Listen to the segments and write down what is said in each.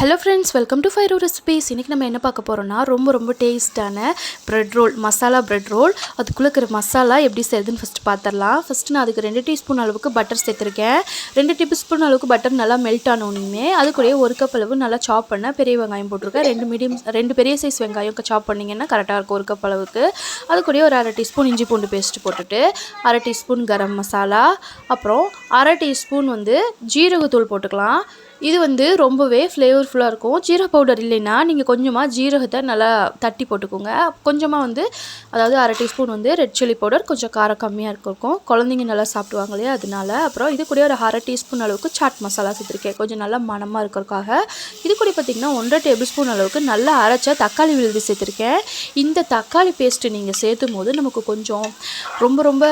Hello friends welcome to ஃபைரோ recipes இன்றைக்கி நம்ம என்ன பார்க்க போகிறோம்னா ரொம்ப ரொம்ப டேஸ்ட்டான bread roll masala bread roll அதுக்குள்ளே இருக்கிற மசாலா எப்படி செய்யுதுன்னு ஃபஸ்ட்டு பார்த்துடலாம் ஃபஸ்ட்டு நான் அதுக்கு ரெண்டு டீஸ்பூன் அளவுக்கு பட்டர் சேர்த்துருக்கேன். ரெண்டு டேபிள் ஸ்பூன் அளவுக்கு பட்டர் நல்லா மெல்ட் ஆனோனையுமே அது கூடயே ஒரு கப் அளவு நல்லா சாப் பண்ண பெரிய வெங்காயம் போட்டிருக்கேன். ரெண்டு மீடியம் ரெண்டு பெரிய சைஸ் வெங்காயம் சாப் பண்ணிங்கன்னா கரெக்டாக இருக்கும் ஒரு கப் அளவுக்கு. அது கூடயே ஒரு அரை டீஸ்பூன் இஞ்சி பூண்டு பேஸ்ட் போட்டுட்டு அரை டீஸ்பூன் கரம் மசாலா அப்புறம் அரை டீஸ்பூன் வந்து ஜீரகத்தூள் போட்டுக்கலாம். இது வந்து ரொம்பவே ஃப்ளேவர்ஃபுல்லாக இருக்கும். ஜீரக பவுடர் இல்லைன்னா நீங்கள் கொஞ்சமாக ஜீரகத்தை நல்லா தட்டி போட்டுக்கோங்க. கொஞ்சமாக வந்து அதாவது அரை டீஸ்பூன் வந்து ரெட் சில்லி பவுடர் கொஞ்சம் காரம் கம்மியாக இருக்கும். குழந்தைங்க நல்லா சாப்பிடுவாங்க இல்லையா அதனால. அப்புறம் இது கூட ஒரு அரை டீஸ்பூன் அளவுக்கு சாட் மசாலா சேர்த்துருக்கேன். கொஞ்சம் நல்லா மணமாக இருக்கிறதுக்காக. இது கூட பார்த்திங்கன்னா ஒன்றரை டேபிள் ஸ்பூன் அளவுக்கு நல்லா அரைச்ச தக்காளி விழுது சேர்த்துருக்கேன். இந்த தக்காளி பேஸ்ட்டு நீங்கள் சேர்த்தும் போது நமக்கு கொஞ்சம் ரொம்ப ரொம்ப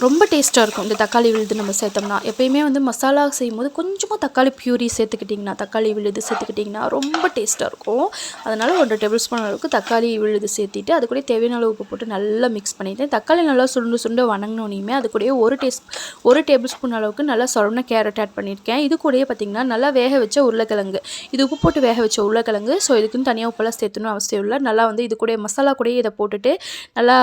ரொம்ப டேஸ்ட்டாக இருக்கும். இந்த தக்காளி விழுது நம்ம சேர்த்தோம்னா. எப்பயுமே வந்து மசாலா செய்யும் போது கொஞ்சமாக தக்காளி பியூரி சேர்த்துக்கிட்டிங்கன்னா தக்காளி விழுது சேர்த்துக்கிட்டிங்கன்னா ரொம்ப டேஸ்ட்டாக இருக்கும். அதனால் ஒன்றரை டேபிள் ஸ்பூன் அளவுக்கு தக்காளி விழுது சேர்த்திட்டு அது கூட தேவையான அளவு உப்பு போட்டு நல்லா மிக்ஸ் பண்ணிவிட்டு தக்காளி நல்லா சுண்டு சுண்டு வணங்கினோனையுமே அது கூட ஒரு டேஸ்ட் ஒரு டேபிள் ஸ்பூன் அளவுக்கு நல்லா சொரண கேரட் ஆட் பண்ணியிருக்கேன். இது கூடயே பார்த்திங்கன்னா நல்லா வேக வச்ச உருளைக்கிழங்கு. இது உப்பு போட்டு வேக வச்ச உருளைக்கிழங்கு. ஸோ இதுக்குன்னு தனியாக உப்பெல்லாம் சேர்த்துணும் அவசியம் இல்லை. நல்லா வந்து இது கூட மசாலா கூடயே இதை போட்டுட்டு நல்லா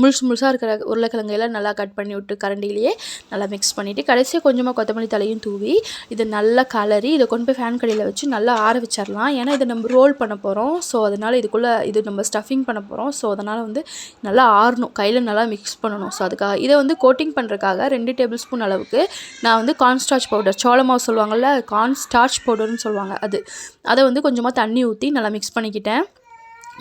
முழுசு முழுசாக இருக்கிற உருளைக்கிழங்கு எல்லாம் நல்லா கட் பண்ணி விட்டு கரண்டிலேயே நல்லா மிக்ஸ் பண்ணிவிட்டு கடைசியாக கொஞ்சமாக கொத்தமல்லி தலையும் தூவி இது நல்லா கலரி இதை கொண்டு போய் ஃபேன் கடையில் வச்சு நல்லா ஆற வச்சிடலாம் ஏன்னா இதை நம்ம ரோல் பண்ண போகிறோம் ஸோ அதனால் இதுக்குள்ளே இது நம்ம ஸ்டஃபிங் பண்ண போகிறோம் ஸோ அதனால் வந்து நல்லா ஆறணும். கையில் நல்லா மிக்ஸ் பண்ணணும். ஸோ அதுக்காக இதை வந்து கோட்டிங் பண்ணுறதுக்காக ரெண்டு டேபிள் ஸ்பூன் அளவுக்கு நான் வந்து கார்ன்ஸ்டார்ச் பவுடர் சோளமாவு சொல்லுவாங்கள்ல கார்ன்ஸ்டார்ச் பவுடர்னு சொல்லுவாங்க அது. அதை வந்து கொஞ்சமாக தண்ணி ஊற்றி நல்லா மிக்ஸ் பண்ணிக்கிட்டேன்.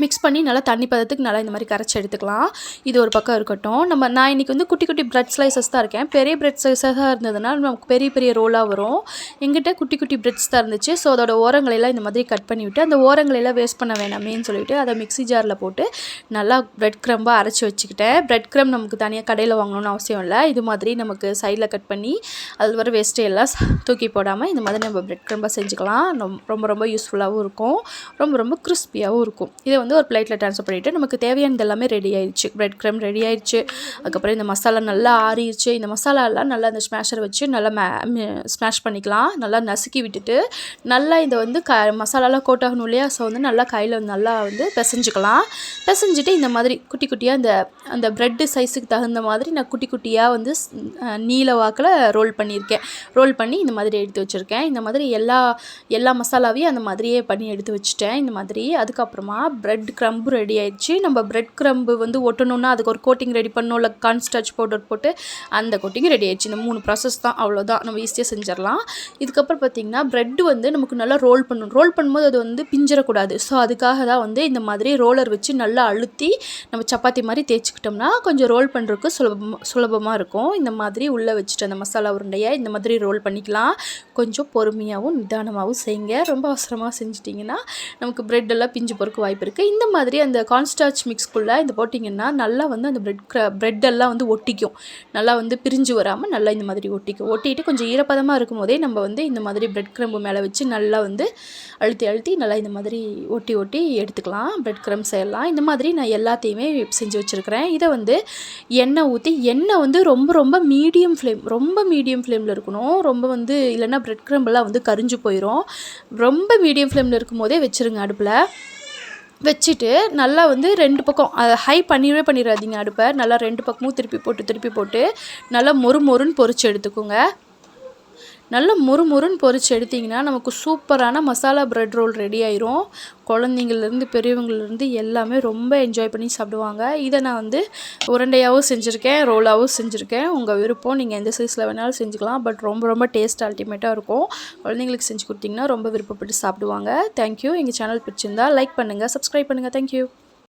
மிக்ஸ் பண்ணி நல்லா தண்ணி பதத்துக்கு நல்லா இந்த மாதிரி கரைச்சி எடுத்துக்கலாம். இது ஒரு பக்கம் இருக்கட்டும். நம்ம நான் இன்றைக்கி வந்து குட்டி குட்டி ப்ரெட் ஸ்லைசஸ் தான் இருக்கேன். பெரிய ப்ரெட் ஸ்லைஸாக இருந்ததுனால நமக்கு பெரிய பெரிய ரோலாக வரும். எங்கிட்ட குட்டி குட்டி ப்ரெட்ஸ் தான் இருந்துச்சு. ஸோ அதோட ஓரங்களெல்லாம் இந்த மாதிரி கட் பண்ணிவிட்டு அந்த ஓரங்களெல்லாம் வேஸ்ட் பண்ண வேணாமேன்னு சொல்லிவிட்டு அதை மிக்ஸி ஜாரில் போட்டு நல்லா ப்ரெட் க்ரம்பாக அரைச்சி வச்சுக்கிட்டேன். ப்ரெட் க்ரம் நமக்கு தனியாக கடையில் வாங்கணும்னு அவசியம் இல்லை. இது மாதிரி நமக்கு சைடில் கட் பண்ணி அது வர வேஸ்ட்டு எல்லாம் தூக்கி போடாமல் இந்த மாதிரி நம்ம ப்ரெட் க்ரம்பாக செஞ்சுக்கலாம். ரொம்ப ரொம்ப யூஸ்ஃபுல்லாகவும் இருக்கும். ரொம்ப ரொம்ப கிறிஸ்பியாகவும் இருக்கும். இதை வந்து ஒரு பிளேட்டில் ட்ரான்ஸ்ஃபர் பண்ணிவிட்டு நமக்கு தேவையானது எல்லாமே ரெடி ஆயிடுச்சு ப்ரெட் க்ரம் ரெடி ஆயிடுச்சு அதுக்கப்புறம் இந்த மசாலா நல்லா ஆறிடுச்சு இந்த மசாலாலாம் நல்லா அந்த ஸ்மாஷர் வச்சு நல்லா மே ஸ்மேஷ் பண்ணிக்கலாம். நல்லா நசுக்கி விட்டுட்டு நல்லா இதை வந்து க மசாலாலாம் கோட் ஆகணும் இல்லையா? ஸோ வந்து நல்லா கையில் நல்லா வந்து பிசைஞ்சுக்கலாம். பிசைஞ்சிட்டு இந்த மாதிரி குட்டி குட்டியாக இந்த அந்த ப்ரெட்டு சைஸுக்கு தகுந்த மாதிரி நான் குட்டி குட்டியாக வந்து நீல வாக்கில் ரோல் பண்ணியிருக்கேன். ரோல் பண்ணி இந்த மாதிரி எடுத்து வச்சுருக்கேன். இந்த மாதிரி எல்லா எல்லா மசாலாவையும் அந்த மாதிரியே பண்ணி எடுத்து வச்சுட்டேன். இந்த மாதிரி அதுக்கப்புறமா ப்ரெட் க்ரம்பு ரெடி ஆயிடுச்சு. நம்ம ப்ரெட் க்ரம்பு வந்து ஒட்டணுன்னா அதுக்கு ஒரு கோட்டிங் ரெடி பண்ணோம் இல்லை கான்ஸ்டாச் பவுடர் போட்டு அந்த கோட்டிங் ரெடி ஆயிடுச்சு. இந்த மூணு ப்ராசஸ் தான். அவ்வளோதான் நம்ம ஈஸியாக செஞ்சிடலாம். இதுக்கப்புறம் பார்த்திங்கன்னா ப்ரெட் வந்து நமக்கு நல்லா ரோல் பண்ணணும். ரோல் பண்ணும்போது அது வந்து பிஞ்சிடக்கூடாது. ஸோ அதுக்காக தான் வந்து இந்த மாதிரி ரோலர் வச்சு நல்லா அழுத்தி நம்ம சப்பாத்தி மாதிரி தேய்ச்சிக்கிட்டோம்னா கொஞ்சம் ரோல் பண்ணுறதுக்கு சுலபம் சுலபமாக இருக்கும். இந்த மாதிரி உள்ளே வச்சுட்டு அந்த மசாலா உருண்டையை இந்த மாதிரி ரோல் பண்ணிக்கலாம். கொஞ்சம் பொறுமையாகவும் நிதானமாகவும் செய்யுங்க. ரொம்ப அவசரமாக செஞ்சிட்டிங்கன்னா நமக்கு ப்ரெட் எல்லாம் பிஞ்சு போகிறக்கு வாய்ப்பு இருக்குது இந்த மாதிரி அந்த கான்ஸ்டார்ச் மிக்ஸ்குள்ளே இந்த போட்டிங்கன்னா நல்லா வந்து அந்த ப்ரெட் ப்ரெட் எல்லாம் வந்து ஒட்டிக்கும். நல்லா வந்து பிரிஞ்சு வராமல் நல்லா இந்த மாதிரி ஒட்டிக்கும். ஒட்டிட்டு கொஞ்சம் ஈரப்பதமாக இருக்கும் போதே நம்ம வந்து இந்த மாதிரி ப்ரெட் க்ரம்பு மேலே வச்சு நல்லா வந்து அழுத்தி அழுத்தி நல்லா இந்த மாதிரி ஒட்டி ஒட்டி எடுத்துக்கலாம். ப்ரெட் க்ரம் செய்யலாம் இந்த மாதிரி நான் எல்லாத்தையுமே செஞ்சு வச்சுருக்கிறேன். இதை வந்து எண்ணெய் ஊற்றி எண்ணெய் வந்து ரொம்ப ரொம்ப மீடியம் ஃப்ளேம் ரொம்ப மீடியம் ஃப்ளேமில் இருக்கணும். ரொம்ப வந்து இல்லைன்னா ப்ரெட் க்ரம்பெல்லாம் வந்து கரிஞ்சு போயிடும் ரொம்ப மீடியம் ஃப்ளேமில் இருக்கும் போதே வச்சுருங்க அடுப்பில். வச்சுட்டு நல்லா வந்து ரெண்டு பக்கம் அதை ஹை பண்ணிடவே பண்ணிடாதீங்க அடுப்பை. நல்லா ரெண்டு பக்கமும் திருப்பி போட்டு திருப்பி போட்டு நல்லா மொறு மொறுன்னு பொறிச்சு எடுத்துக்கோங்க. நல்லா முறுமுறுன்னு பொறிச்சு எடுத்திங்கன்னா நமக்கு சூப்பரான மசாலா ப்ரெட் ரோல் ரெடி ஆயிரும். குழந்தைங்கள்லேருந்து பெரியவங்கள்லேருந்து எல்லாமே ரொம்ப என்ஜாய் பண்ணி சாப்பிடுவாங்க. இதை நான் வந்து உருண்டையாகவும் செஞ்சுருக்கேன் ரோலாகவும் செஞ்சுருக்கேன். உங்கள் விருப்பம் நீங்கள் எந்த சைஸில் வேணாலும் செஞ்சுக்கலாம். பட் ரொம்ப ரொம்ப டேஸ்ட் அல்டிமேட்டாக இருக்கும். குழந்தைங்களுக்கு செஞ்சு கொடுத்திங்கன்னா ரொம்ப விருப்பப்பட்டு சாப்பிடுவாங்க. தேங்க்யூ எங்கள் சேனல் பிடிச்சிருந்தா லைக் பண்ணுங்கள் சப்ஸ்கிரைப் பண்ணுங்கள் தேங்க்யூ